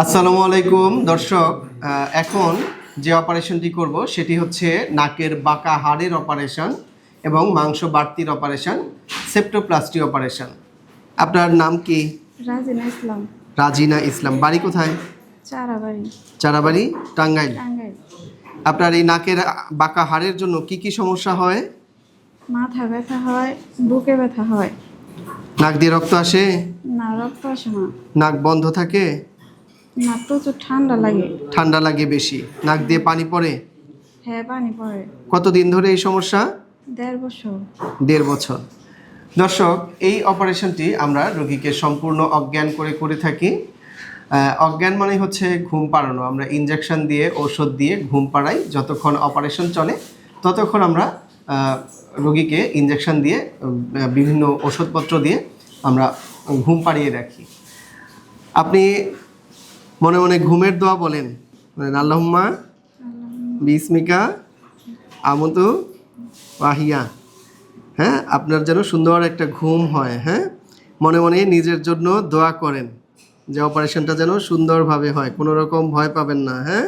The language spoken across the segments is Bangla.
আসসালামু আলাইকুম। দর্শক এখন যে অপারেশনটি করব সেটি হচ্ছে নাকের বাঁকা হাড়ের অপারেশন এবং মাংস বাড়তির অপারেশন সেপ্টোপ্লাস্টি অপারেশন। আপনার নাম কি? রাজিনা ইসলাম। রাজিনা ইসলাম। বাড়ি কোথায়? চারাবাড়ি। চারাবাড়ি? টাঙ্গাইল। আপনার এই নাকের বাঁকা হাড়ের জন্য কি কি সমস্যা হয়? মাথা ব্যথা হয় বুকে ব্যথা হয়। নাক দিয়ে রক্ত আসে? না রক্ত আসে না। নাক বন্ধ থাকে? না প্রচুর ঠান্ডা লাগে। ঠান্ডা লাগে বেশি। নাক দিয়ে পানি পড়ে? হ্যাঁ পানি পড়ে। কতদিন ধরে এই সমস্যা? দেড় বছর। দেড় বছর। দর্শক এই অপারেশনটি আমরা রোগীকে সম্পূর্ণ অজ্ঞান করে করে থাকি। অজ্ঞান মানে হচ্ছে ঘুম পাড়ানো। আমরা ইনজেকশন দিয়ে ঔষধ দিয়ে ঘুম পাড়াই। যতক্ষণ অপারেশন চলে ততক্ষণ আমরা রোগীকে ইনজেকশন দিয়ে বিভিন্ন ওষুধপত্র দিয়ে আমরা ঘুম পাড়িয়ে রাখি। আপনি মনে মনে ঘুমের দোয়া বলেন। বলেন, আল্লাহুম্মা বিসমিকা আমতু ওয়াহিয়া। হ্যাঁ আপনার যেন সুন্দর একটা ঘুম হয় হ্যাঁ? মনে মনে নিজের জন্য দোয়া করেন যে অপারেশনটা যেন সুন্দরভাবে হয় কোনো রকম ভয় পাবেন না হ্যাঁ?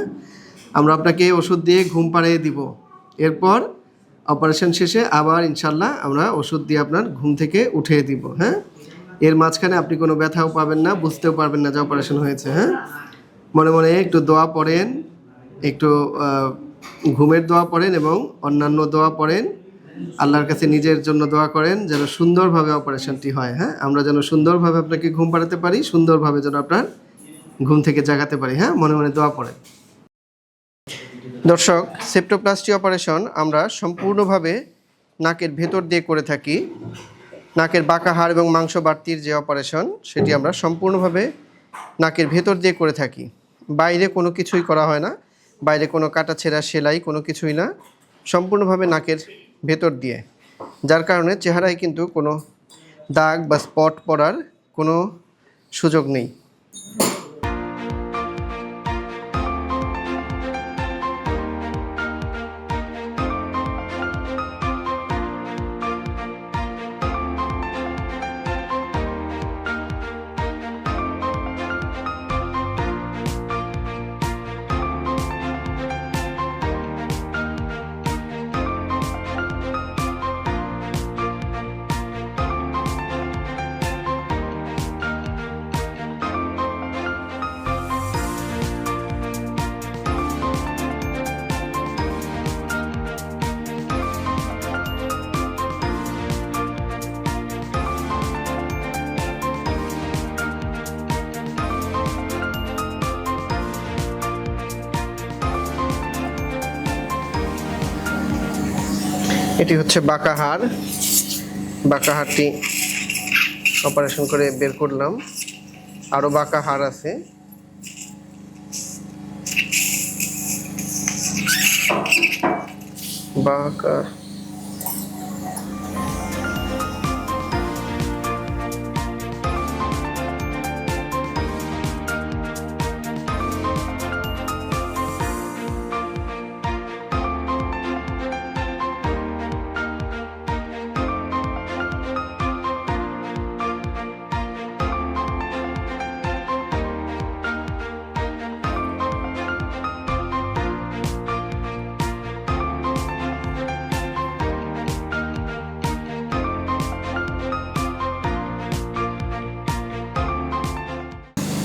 আমরা আপনাকে ওষুধ দিয়ে ঘুম পাড়িয়ে দিব। এরপর অপারেশন শেষে আবার ইনশাল্লাহ আমরা ওষুধ দিয়ে আপনার ঘুম থেকে উঠিয়ে দিব হ্যাঁ? এর মাঝখানে আপনি কোনো ব্যথাও পাবেন না, বুঝতেও পারবেন না যে অপারেশন হয়েছে হ্যাঁ? মনে মনে একটু দোয়া পড়েন, একটু ঘুমের দোয়া পড়েন এবং অন্যান্য দোয়া পড়েন। আল্লাহর কাছে নিজের জন্য দোয়া করেন যেন সুন্দরভাবে অপারেশনটি হয় হ্যাঁ? আমরা যেন সুন্দরভাবে আপনাকে ঘুম পাড়াতে পারি, সুন্দরভাবে যেন আপনার ঘুম থেকে জাগাতে পারি হ্যাঁ? মনে মনে দোয়া পড়েন। দর্শক সেপ্টোপ্লাস্টি অপারেশন আমরা সম্পূর্ণভাবে নাকের ভেতর দিয়ে করে থাকি। নাকের বাঁকা হাড় এবং মাংস বাড়তির যে অপারেশন, সেটি আমরা সম্পূর্ণভাবে নাকের ভেতর দিয়ে করে থাকি। বাইরে কোনো কিছুই করা হয় না। বাইরে কোনো কাটা ছেঁড়া সেলাই কোনো কিছুই না। সম্পূর্ণভাবে নাকের ভেতর দিয়ে। যার কারণে চেহারায় কিন্তু কোনো দাগ বা স্পট পড়ার কোনো সুযোগ নেই। এটি হচ্ছে বাঁকা হাড় বাঁকা হাড়টি অপারেশন করে বের করলাম। আরও বাঁকা হাড় আছে। বাঁকা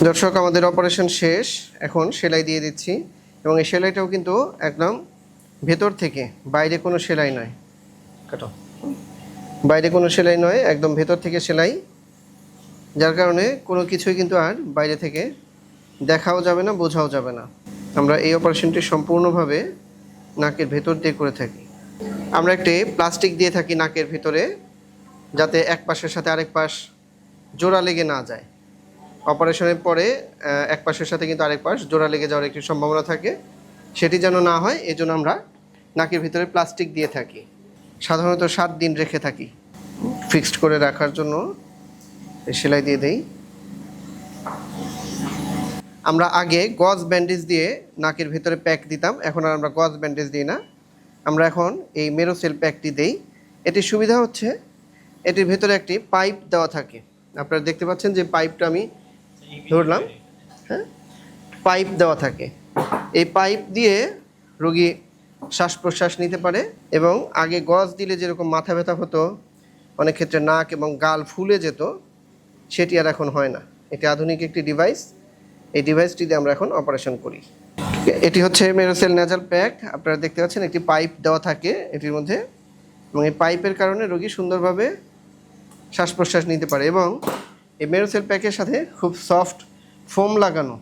দর্শক আমাদের অপারেশন শেষ। এখন সেলাই দিয়ে দিচ্ছি। এবং এই সেলাইটাও কিন্তু একদম ভেতর থেকে বাইরে কোনো সেলাই নয়। কাটো। বাইরে কোনো সেলাই নয় একদম ভেতর থেকে সেলাই। যার কারণে কোনো কিছুই কিন্তু আর বাইরে থেকে দেখাও যাবে না বোঝাও যাবে না। আমরা এই অপারেশনটি সম্পূর্ণভাবে নাকের ভেতর দিয়ে করে থাকি। আমরা একটি প্লাস্টিক দিয়ে থাকি নাকের ভিতরে যাতে এক পাশের সাথে আরেক পাশ জোড়া লেগে না যায়। অপারেশনের পরে এক পাশের সাথে কিন্তু আরেক পাশ জোড়া লেগে যাওয়ার একটি সম্ভাবনা থাকে। সেটি যেন না হয়, এই জন্য আমরা নাকের ভিতরে প্লাস্টিক দিয়ে থাকি। সাধারণত সাত দিন রেখে থাকি। ফিক্সড করে রাখার জন্য সেলাই দিয়ে দেই। আমরা আগে গজ ব্যান্ডেজ দিয়ে নাকের ভিতরে প্যাক দিতাম, এখন আর আমরা গজ ব্যান্ডেজ দিই না। আমরা এখন এই মেরোসেল প্যাকটি দেই। এটির সুবিধা হচ্ছে, এটির ভেতরে একটি পাইপ দেওয়া থাকে। আপনারা দেখতে পাচ্ছেন যে পাইপটা আমি ধরলাম হ্যাঁ? পাইপ দেওয়া থাকে। এই পাইপ দিয়ে রোগী শ্বাস প্রশ্বাস নিতে পারে এবং আগে গজ দিলে যেরকম মাথা ব্যথা হতো, অনেক ক্ষেত্রে নাক এবং গাল ফুলে যেত, সেটি আর এখন হয় না। এটি আধুনিক একটি ডিভাইস এই ডিভাইসটি দিয়ে আমরা এখন অপারেশন করি। এটি হচ্ছে মেরোসেল নেজাল প্যাক আপনারা দেখতে পাচ্ছেন একটি পাইপ দেওয়া থাকে এটির মধ্যে এবং এই পাইপের কারণে রোগী সুন্দরভাবে শ্বাস প্রশ্বাস নিতে পারে এবং এই মেরোসেল প্যাকের সাথে খুব সফট ফোম লাগানো।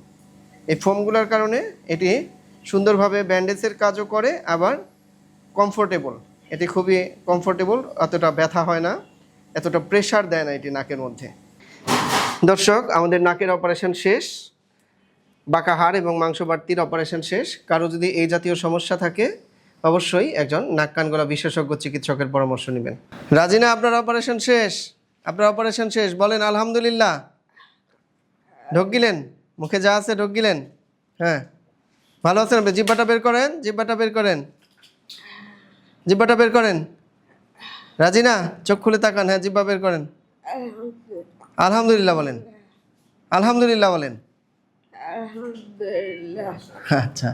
এই ফোমগুলোর কারণে এটি সুন্দরভাবে ব্যান্ডেজের কাজও করে, আবার কমফোর্টেবল এটি খুবই কমফোর্টেবল অতটা ব্যথা হয় না, এতটা প্রেশার দেয় না এটি নাকের মধ্যে। দর্শক, আমাদের নাকের অপারেশন শেষ, বাঁকা হাড় এবং মাংস বাড়তির অপারেশন শেষ। কারও যদি এই জাতীয় সমস্যা থাকে, অবশ্যই একজন নাক কান গলা বিশেষজ্ঞ চিকিৎসকের পরামর্শ নেবেন। রাজিনা, আপনার অপারেশন শেষ? আপনার অপারেশন শেষ? বলেন আলহামদুলিল্লাহ। ঢোক গিলেন? মুখে যা আছে ঢোক গিলেন? হ্যাঁ। ভালো আছেন আপনি? জিব্বাটা বের করেন জিব্বাটা বের করেন। জিব্বাটা বের করেন। রাজি না? চোখ খুলে তাকান। হ্যাঁ জিব্বা বের করেন। আলহামদুলিল্লাহ বলেন। আলহামদুলিল্লাহ বলেন। আচ্ছা।